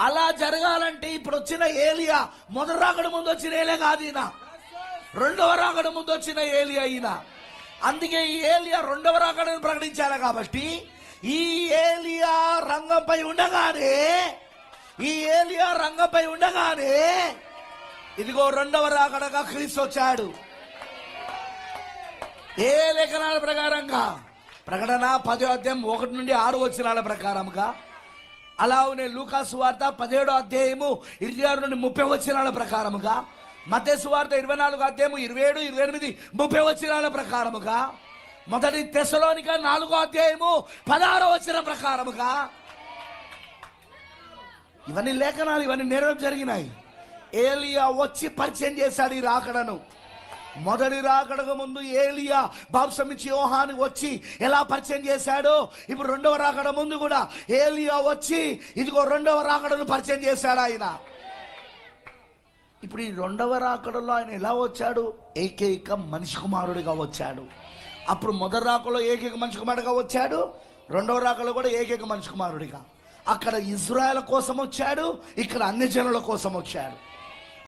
అలా జరగాలంటే ఇప్పుడు వచ్చిన ఏలియా మొదటి రాకడ ముందు వచ్చిన ఏలియా కాదు ఈయన. రెండవ రాకడ ముందు వచ్చిన ఏలియా ఈయన. అందుకే ఈ ఏలియా రెండవ రాకడని ప్రకటించాలి కాబట్టి ఈ ఏలియా రంగంపై ఉండగానే ఈ ఏలియా రంగంపై ఉండగానే ఇదిగో రెండవ రాకడగా క్రీస్తు వచ్చాడు. ఏ లేఖనాల ప్రకారంగా? ప్రకటన పదో అధ్యాయం ఒకటి నుండి ఆరు వచ్చినాల ప్రకారంగా అలానే లూకాసు వార్త పదిహేడో అధ్యాయము ఇరవై ఆరు నుండి ముప్పై వచ్చినాల ప్రకారముగా. మతేసు వార్త ఇరవై నాలుగు అధ్యాయము ఇరవై ఏడు ఇరవై ఎనిమిది ముప్పై వచ్చినాల ప్రకారముగా. మొదటి తెశలోనిక నాలుగో అధ్యాయము పదహారో వచ్చిన ప్రకారముగా. ఇవన్నీ లేఖనాలు ఇవన్నీ నేరం జరిగినాయి. ఏలియా వచ్చి పరిచయం చేశాడు ఈ రాకడను. మొదటి రాకడకు ముందు ఏలియా బాప్సమిచ్చి యోహాని వచ్చి ఎలా పరిచయం చేశాడో? ఇప్పుడు రెండవ రాకడ ముందు కూడా ఏలియా వచ్చి ఇదిగో రెండవ రాకడను పరిచయం చేశాడు ఆయన. ఇప్పుడు ఈ రెండవ రాకడలో ఆయన ఎలా వచ్చాడు? ఏకైక మనిషి కుమారుడిగా వచ్చాడు. అప్పుడు మొదటి రాకలో ఏకైక మనిషి కుమారుడిగా వచ్చాడు. రెండవ రాకలో కూడా ఏకైక మనిషి కుమారుడిగా. అక్కడ ఇజ్రాయెల్ కోసం వచ్చాడు. ఇక్కడ అన్ని జనుల కోసం వచ్చాడు.